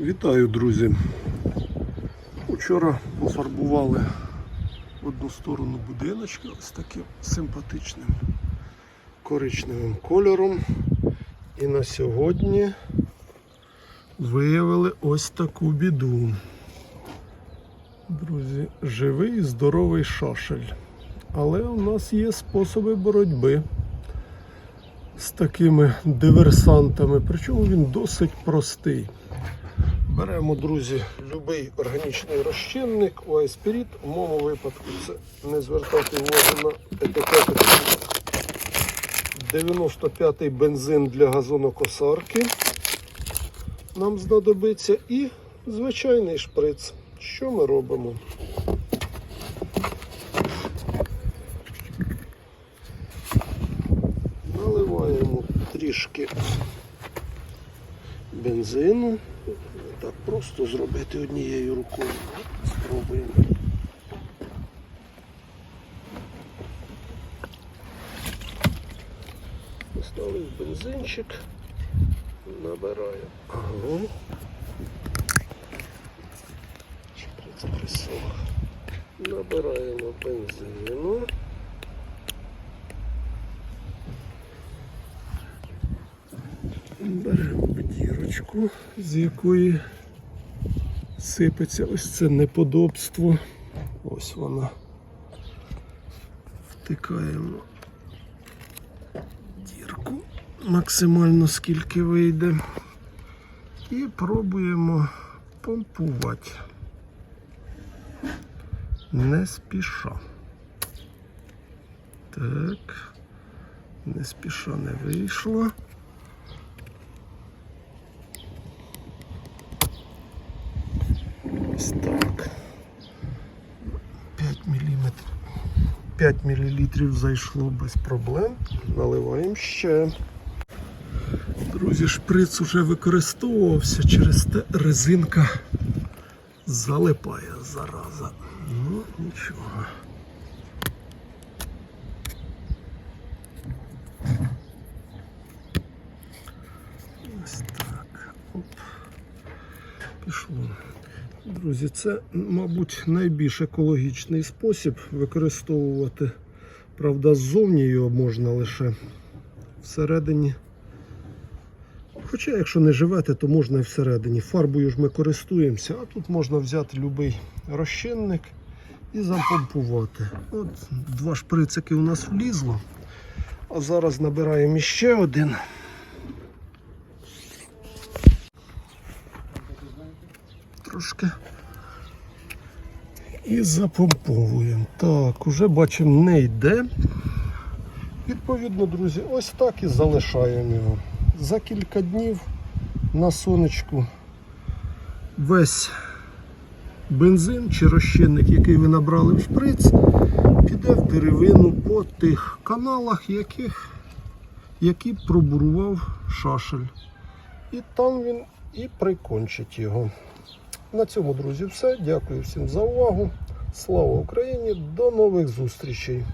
Вітаю, друзі. Учора пофарбували одну сторону будиночка ось таким симпатичним коричневим кольором. І на сьогодні виявили ось таку біду. Друзі, живий і здоровий шашель. Але у нас є способи боротьби з такими диверсантами. Причому він досить простий. Беремо, друзі, будь-який органічний розчинник, оаспіріт. У моєму випадку це не звертати увагу на етикетку. 95-й бензин для газонокосарки нам знадобиться і звичайний шприц. Що ми робимо? Наливаємо трішки бензину. Так просто зробити однією рукою. Спробуємо. Поставив бензинчик, набираю. Ага. Набираємо бензину. Беремо дірочку, з якої сипеться ось це неподобство. Ось вона. Втикаємо дірку максимально скільки вийде. І пробуємо помпувати. Не спіша. Так. Не спіша не вийшло. Ось так. 5 мм. 5 мл зайшло без проблем. Наливаємо ще. Друзі, шприц уже використовувався, через те резинка залипає зараза. Ну, нічого. Ось так. Оп. Пішло. Друзі, це, мабуть, найбільш екологічний спосіб використовувати. Правда, ззовні його можна лише всередині. Хоча, якщо не живете, то можна і всередині. Фарбою ж ми користуємося, а тут можна взяти будь-який розчинник і запомпувати. От два шприцики у нас влізло. А зараз набираємо ще один. Трошки. І запомповуємо. Так, уже бачимо, не йде. Відповідно, друзі, ось так і залишаємо його. За кілька днів на сонечку весь бензин чи розчинник, який ви набрали в шприц, піде в деревину по тих каналах, яких, які пробурував шашель. І там він і прикончить його. На цьому, друзі, все. Дякую всім за увагу. Слава Україні! До нових зустрічей!